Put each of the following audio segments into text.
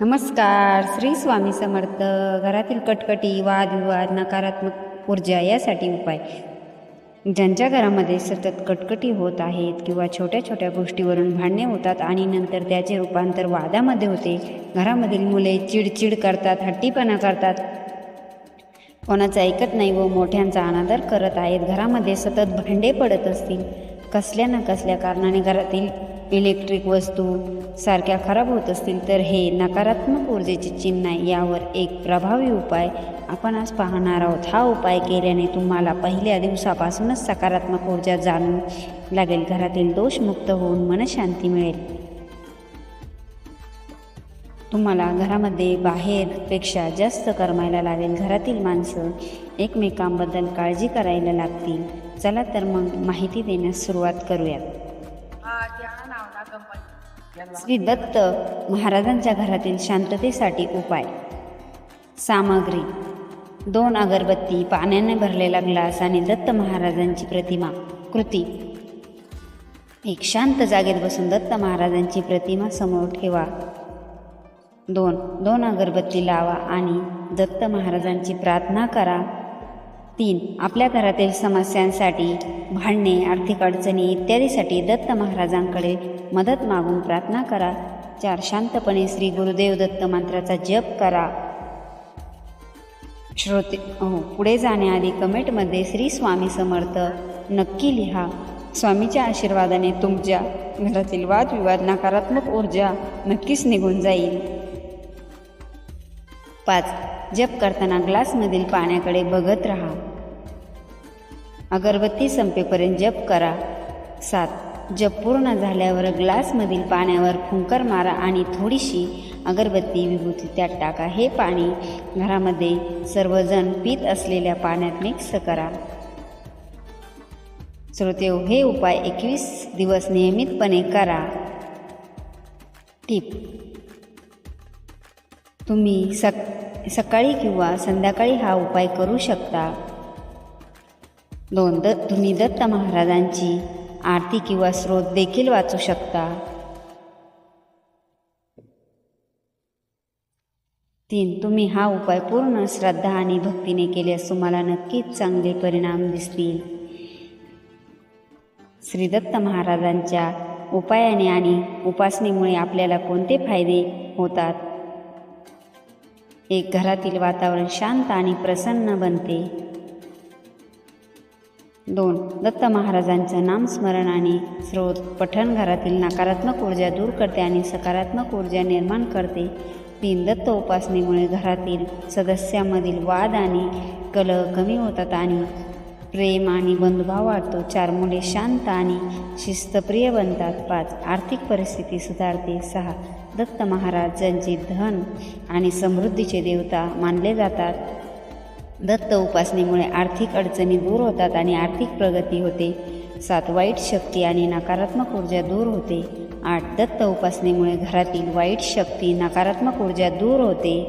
नमस्कार श्री स्वामी समर्थ. घरातील कटकटी वादविवाद नकारात्मक ऊर्जा यासाठी उपाय. ज्यांच्या घरामध्ये सतत कटकटी होत आहेत किंवा छोट्या छोट्या गोष्टीवरून भांडणे होतात आणि नंतर त्याचे रूपांतर वादामध्ये होते घरामधील मुले चिडचिड करतात हट्टीपणा करतात. कोणाचं ऐकत नाही व मोठ्यांचा अनादर करत आहेत घरामध्ये सतत भांडे पडत असतील. कसल्या ना कसल्या कारणाने घरातील इलेक्ट्रिक वस्तू सारख्या खराब होत असतील तर हे नकारात्मक ऊर्जेचे चिन्ह आहे. यावर एक प्रभावी उपाय आपण आज पाहणार आहोत. हा उपाय केल्याने तुम्हाला पहिल्या दिवसापासूनच सकारात्मक ऊर्जा जाणून लागेल. घरातील दोषमुक्त होऊन मनशांती मिळेल. तुम्हाला घरामध्ये बाहेरपेक्षा जास्त करमायला लागेल. घरातील माणसं एकमेकांबद्दल काळजी करायला लागतील. चला तर मग माहिती देण्यास सुरुवात करूयात. श्री दत्त महाराजांच्या घरातील शांततेसाठी उपाय. सामग्री. दोन अगरबत्ती पाण्याने भरलेला ग्लास आणि दत्त महाराजांची प्रतिमा. कृती. एक शांत जागेत बसून दत्त महाराजांची प्रतिमा समोर ठेवा. दोन. दोन अगरबत्ती लावा आणि दत्त महाराजांची प्रार्थना करा. तीन आपल्या घरातील समस्यांसाठी भांडणे आर्थिक अडचणी इत्यादीसाठी दत्त महाराजांकडे मदत मागून प्रार्थना करा. चार शांतपणे श्री गुरुदेव दत्त मंत्राचा जप करा. श्रोते हो पुढे जाण्याआधी कमेंटमध्ये श्री स्वामी समर्थ नक्की लिहा. स्वामीच्या आशीर्वादाने तुमच्या घरातील वादविवाद नकारात्मक ऊर्जा नक्कीच निघून जाईल. पाच जप करताना ग्लासमधील पाण्याकडे बघत राहा. अगरबत्ती संपेपर्यंत जप करा. सात जप पूर्ण झाल्यावर ग्लासमधील पाण्यावर फुंकर मारा आणि थोडीशी अगरबत्ती विभूती त्यात टाका. हे पाणी घरामध्ये सर्वजण पीत असलेल्या पाण्यात मिक्स करा. श्रोतेहो हे उपाय एकवीस दिवस नियमितपणे करा. टिप तुम्ही सक सकाळी किंवा संध्याकाळी हा उपाय करू शकता. दोन द तुम्ही दत्त महाराजांची आरती किंवा स्रोत देखील वाचू शकता. तीन तुम्ही हा उपाय पूर्ण श्रद्धा आणि भक्तीने केल्यास तुम्हाला नक्कीच चांगले परिणाम दिसतील. श्री दत्त महाराजांच्या उपायाने आणि उपासनेमुळे आपल्याला कोणते फायदे होतात? एक घरातील वातावरण शांत आणि प्रसन्न बनते. दोन दत्त महाराजांचं नामस्मरण आणि स्रोत पठण घरातील नकारात्मक ऊर्जा दूर करते आणि सकारात्मक ऊर्जा निर्माण करते. तीन दत्त उपासनेमुळे घरातील सदस्यामधील वाद आणि कलह कमी होतात आणि प्रेम आणि बंधुभाव वाढतो. चार मुले शांत आणि शिस्तप्रिय बनतात. पाच आर्थिक परिस्थिती सुधारते. सहा दत्त महाराजांचे धन आणि समृद्धीचे देवता मानले जातात. दत्त उपासनेमुळे आर्थिक अडचणी दूर होतात आणि आर्थिक प्रगती होते. सात वाईट शक्ती आणि नकारात्मक ऊर्जा दूर होते. आठ दत्त उपासनेमुळे घरातील वाईट शक्ती नकारात्मक ऊर्जा दूर होते.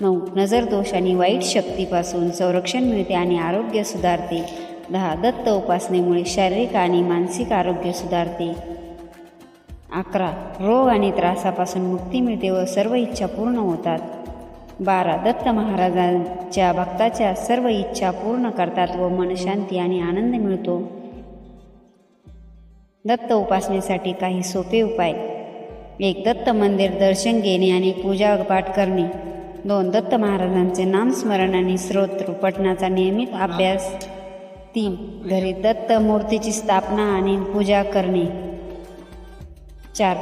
नऊ नजर दोष आणि वाईट शक्तीपासून संरक्षण मिळते आणि आरोग्य सुधारते. दहा दत्त उपासनेमुळे शारीरिक आणि मानसिक आरोग्य सुधारते. अकरा. रोग आणि त्रासापासून मुक्ती मिळते व सर्व इच्छा पूर्ण होतात. बारा. दत्त महाराजांच्या भक्ताच्या सर्व इच्छा पूर्ण करतात व मनशांती आणि आनंद मिळतो. दत्त उपासनेसाठी काही सोपे उपाय. एक दत्त मंदिर दर्शन घेणे आणि पूजा पाठ करणे. दोन दत्त महाराजांचे नामस्मरण आणि स्रोत पठणाचा नियमित अभ्यास. तीन घरी दत्त मूर्तीची स्थापना आणि पूजा करणे. चार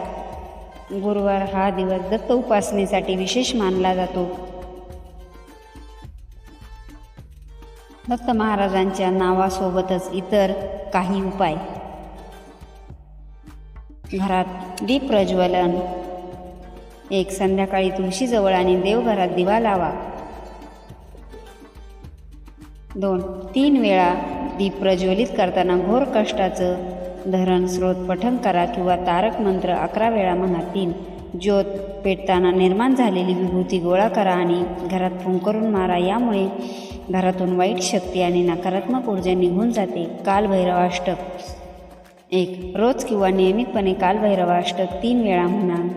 गुरुवार हा दिवस दत्त उपासनेसाठी विशेष मानला जातो. दत्त महाराजांच्या नावासोबतच इतर काही उपाय. घरात दीप प्रज्वलन. एक संध्याकाळी तुळशीजवळ आणि देवघरात दिवा लावा. दोन तीन वेळा दीप प्रज्वलित करताना घोर कष्टाचं धरण स्रोत पठण करा किंवा तारक मंत्र अकरा वेळा म्हणा तीन. ज्योत पेटताना निर्माण झालेली विभूती गोळा करा आणि घरात फुंकरून मारा. यामुळे घरातून वाईट शक्ती आणि नकारात्मक ऊर्जा निघून जाते. कालभैरवाष्टक एक. रोज किंवा नियमितपणे कालभैरवाष्टक तीन वेळा म्हणा.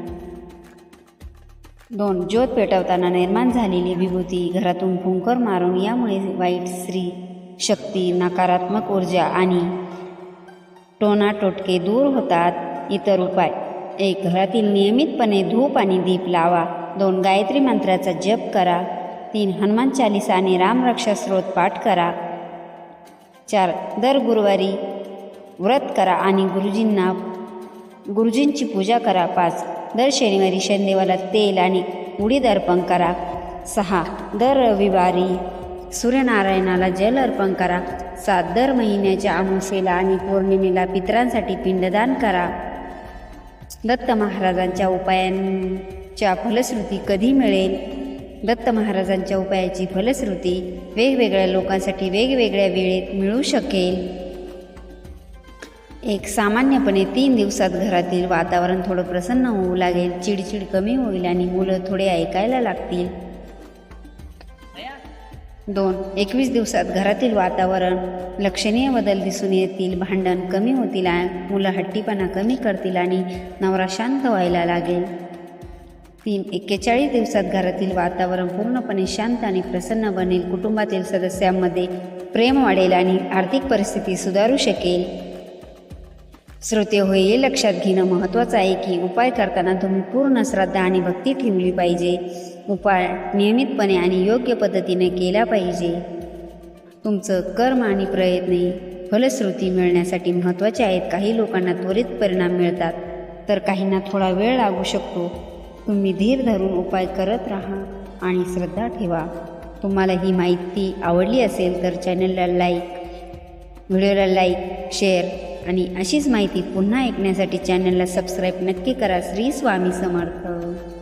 दोन. ज्योत पेटवताना निर्माण झालेली विभूती घरातून फुंकर मारून. यामुळे वाईट स्त्री शक्ती नकारात्मक ऊर्जा आणि टोनाटोटके दूर होतात. इतर उपाय. एक घरातील नियमितपणे धूप आणि दीप लावा. दोन गायत्री मंत्राचा जप करा. तीन हनुमान चालिसा आणि रामरक्षा स्रोत पाठ करा. चार दर गुरुवारी व्रत करा आणि गुरुजींना गुरुजींची पूजा करा. पाच दर शनिवारी शनिदेवाला तेल आणि उडीद अर्पण करा. सहा दर रविवारी सूर्यनारायणाला जल अर्पण करा. सात दर महिन्याच्या अमावस्येला आणि पौर्णिमेला पितरांसाठी पिंडदान करा. दत्त महाराजांच्या उपायांच्या फलश्रुती कधी मिळेल? दत्त महाराजांच्या उपायाची फलश्रुती वेगवेगळ्या लोकांसाठी वेगवेगळ्या वेळेत मिळू शकेल. एक सामान्यपणे तीन दिवसात घरातील वातावरण थोडं प्रसन्न होऊ लागेल. चिडचिड कमी होईल आणि मुलं थोडे ऐकायला लागतील. दोन एकवीस दिवसात घरातील वातावरण लक्षणीय बदल दिसून येतील भांडण कमी होतील मुलं हट्टीपणा कमी करतील आणि नवरा शांत व्हायला लागेल. तीन एक्केचाळीस दिवसात घरातील वातावरण पूर्णपणे शांत आणि प्रसन्न बनेल. कुटुंबातील सदस्यांमध्ये प्रेम वाढेल आणि आर्थिक परिस्थिती सुधारू शकेल. श्रोते होय हे लक्षात घेणं महत्त्वाचं आहे की उपाय करताना तुम्ही पूर्ण श्रद्धा आणि भक्ती ठेवली पाहिजे. उपाय नियमितपणे आणि योग्य पद्धतीने केला पाहिजे. तुमचं कर्म आणि प्रयत्न फलश्रुती मिळण्यासाठी महत्त्वाचे आहेत. काही लोकांना त्वरित परिणाम मिळतात तर काहींना थोडा वेळ लागू शकतो. तुम्ही धीर धरून उपाय करत राहा आणि श्रद्धा ठेवा. तुम्हाला ही माहिती आवडली असेल तर चॅनलला लाईक व्हिडिओला लाईक शेअर आणि अशीच माहिती पुन्हा ऐकण्यासाठी चॅनलला सबस्क्राईब नक्की करा. श्री स्वामी समर्थ.